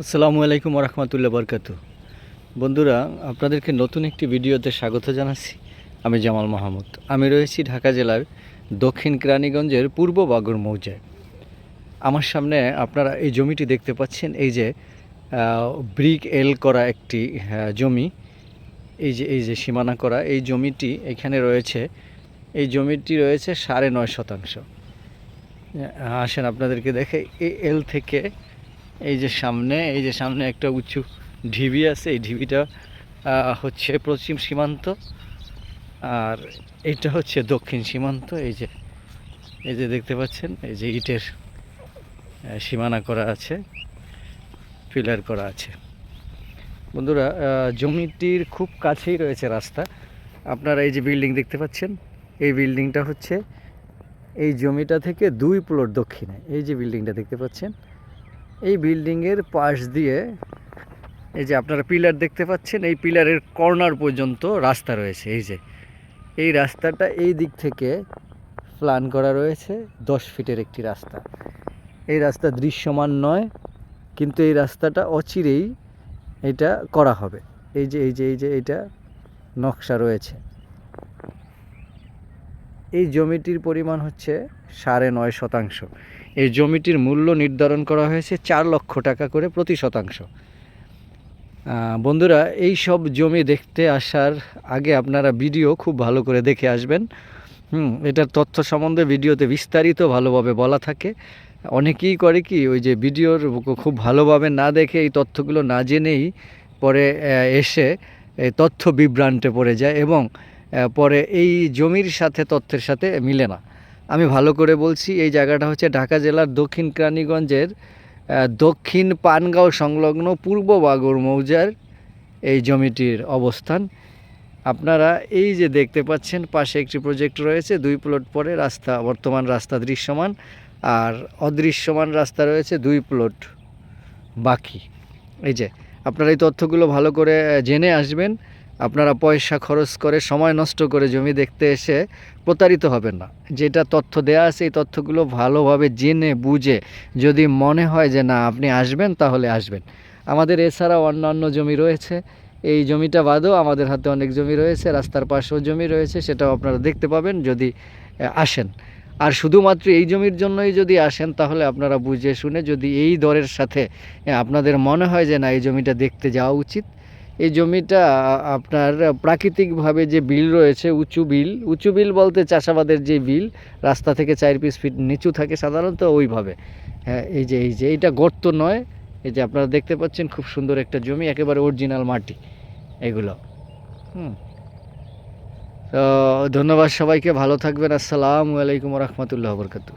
আসসালামু আলাইকুম রহমতুল্লাহ বরকাত বন্ধুরা, আপনাদেরকে নতুন একটি ভিডিওতে স্বাগত জানাচ্ছি। আমি জামাল মাহমুদ। আমি রয়েছি ঢাকা জেলার দক্ষিণ কেরানীগঞ্জের পূর্ব বাগর মৌজায়। আমার সামনে আপনারা এই জমিটি দেখতে পাচ্ছেন, এই যে ব্রিক এল করা একটি জমি, এই যে এই যে সীমানা করা, এই জমিটি এখানে রয়েছে, এই জমিটি রয়েছে সাড়ে নয় শতাংশ। আসেন আপনাদেরকে দেখে, এই এল থেকে এই যে সামনে, এই যে সামনে একটা উঁচু ঢিবি আছে, এই ঢিবিটা হচ্ছে পশ্চিম সীমান্ত, আর এইটা হচ্ছে দক্ষিণ সীমান্ত, এই যে এই যে দেখতে পাচ্ছেন, এই যে ইটের সীমানা করা আছে, পিলার করা আছে। বন্ধুরা জমিটির খুব কাছেই রয়েছে রাস্তা। আপনারা এই যে বিল্ডিং দেখতে পাচ্ছেন, এই বিল্ডিংটা হচ্ছে, এই জমিটা থেকে দুই প্লট দক্ষিণে, এই যে বিল্ডিংটা দেখতে পাচ্ছেন এই বিল্ডিংয়ের পাশ দিয়ে এই যে আপনারা পিলার দেখতে পাচ্ছেন, এই পিলারের কর্নার পর্যন্ত রাস্তা রয়েছে। এই যে, এই রাস্তাটা এই দিক থেকে প্ল্যান করা রয়েছে, দশ ফিটের একটি রাস্তা। এই রাস্তা দৃশ্যমান নয়, কিন্তু এই রাস্তাটা অচিরেই এটা করা হবে। এই যে এই যে এই যে, এটা নকশা রয়েছে। এই জমিটির পরিমাণ হচ্ছে সাড়ে নয় শতাংশ। এই জমিটির মূল্য নির্ধারণ করা হয়েছে চার লক্ষ টাকা করে প্রতি শতাংশ। বন্ধুরা, এই সব জমি দেখতে আসার আগে আপনারা ভিডিও খুব ভালো করে দেখে আসবেন। হুম, এটার তথ্য সম্বন্ধে ভিডিওতে বিস্তারিত ভালোভাবে বলা থাকে। অনেকেই করে কি, ওই যে ভিডিওর খুব ভালোভাবে না দেখে এই তথ্যগুলো না জেনেই পরে এসে তথ্য বিভ্রান্তে পড়ে যায় এবং পরে এই জমির সাথে তথ্যের সাথে মিলে না। আমি ভালো করে বলছি, এই জায়গাটা হচ্ছে ঢাকা জেলার দক্ষিণ কেরানীগঞ্জের দক্ষিণ পানগাঁও সংলগ্ন পূর্ব বাগর মৌজার এই জমিটির অবস্থান। আপনারা এই যে দেখতে পাচ্ছেন, পাশে একটি প্রজেক্ট রয়েছে, দুই প্লট পরে রাস্তা, বর্তমান রাস্তা দৃশ্যমান, আর অদৃশ্যমান রাস্তা রয়েছে, দুই প্লট বাকি। এই যে, আপনারা এই তথ্যগুলো ভালো করে জেনে আসবেন। আপনারা পয়সা খরচ করে, সময় নষ্ট করে জমি দেখতে এসে প্রতারিত হবেন না। যেটা তথ্য দেয়া আছে, এই তথ্যগুলো ভালোভাবে জেনে, বুঝে যদি মনে হয় যে না, আপনি আসবেন, তাহলে আসবেন। আমাদের এছাড়াও অন্যান্য জমি রয়েছে। এই জমিটা বাদেও আমাদের হাতে অনেক জমি রয়েছে, রাস্তার পাশেও জমি রয়েছে, সেটাও আপনারা দেখতে পাবেন যদি আসেন। আর শুধুমাত্র এই জমির জন্যই যদি আসেন, তাহলে আপনারা বুঝে শুনে যদি এই দরের সাথে আপনাদের মনে হয় যে না, এই জমিটা দেখতে যাওয়া উচিত এই জমিটা আপনার প্রাকৃতিকভাবে যে বিল রয়েছে, উঁচু বিল উঁচু বিল বলতে চাষাবাদের যে বিল, রাস্তা থেকে চার পিস ফিট নিচু থাকে সাধারণত ওইভাবে। হ্যাঁ এই যে এই যে এটা গর্ত নয়, এই যে আপনারা দেখতে পাচ্ছেন খুব সুন্দর একটা জমি, একেবারে অরিজিনাল মাটি, এগুলো। হুম। তো ধন্যবাদ সবাইকে, ভালো থাকবেন, আসসালামু আলাইকুম রহমতুল্লাহ বরকাতু